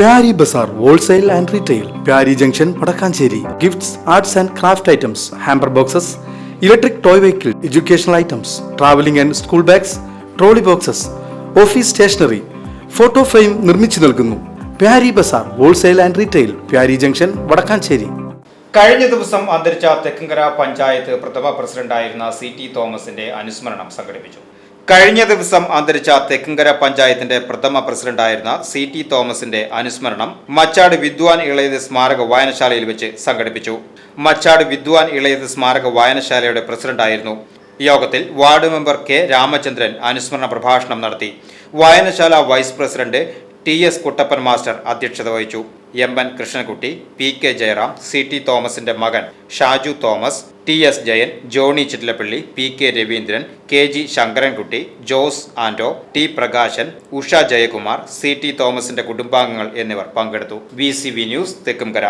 Pyari Bazar wholesale and retail Pyari junction Vadakkanchery. Gifts arts and craft items hamper boxes electric toy vehicle educational items travelling and school bags trolley boxes office stationery photo frame നിർമ്മിച്ചു നൽകുന്നു. Pyari Bazar wholesale and retail Pyari junction Vadakkanchery. കഴിഞ്ഞ ദിവസം അന്തരിച്ച തെക്കുംകര പഞ്ചായത്ത് പ്രഥമ പ്രസിഡന്റായിരുന്ന C T തോമസിന്റെ അനുസ്മരണം സംഘടിപ്പിച്ചു. കഴിഞ്ഞ ദിവസം അന്തരിച്ച തെക്കുംകര പഞ്ചായത്തിന്റെ പ്രഥമ പ്രസിഡന്റായിരുന്ന സി ടി തോമസിന്റെ അനുസ്മരണം മച്ചാട് വിദ്വാൻ ഇളയത് സ്മാരക വായനശാലയിൽ വെച്ച് സംഘടിപ്പിച്ചു. മച്ചാട് വിദ്വാൻ ഇളയത് സ്മാരക വായനശാലയുടെ പ്രസിഡന്റായിരുന്നു. യോഗത്തിൽ വാർഡ് മെമ്പർ കെ രാമചന്ദ്രൻ അനുസ്മരണ പ്രഭാഷണം നടത്തി. വായനശാല vice president T S Kuttappan master അധ്യക്ഷത വഹിച്ചു. M N Krishnankutty P K Jayaram C T തോമസിന്റെ മകൻ Shaju Thomas T S Jayan Johny Chittilappally P K Raveendran K G Sankarankutty Jose Anto T Prakashan Usha Jayakumar C T തോമസിന്റെ കുടുംബാംഗങ്ങൾ എന്നിവർ പങ്കെടുത്തു. V C V news Thekkumkara.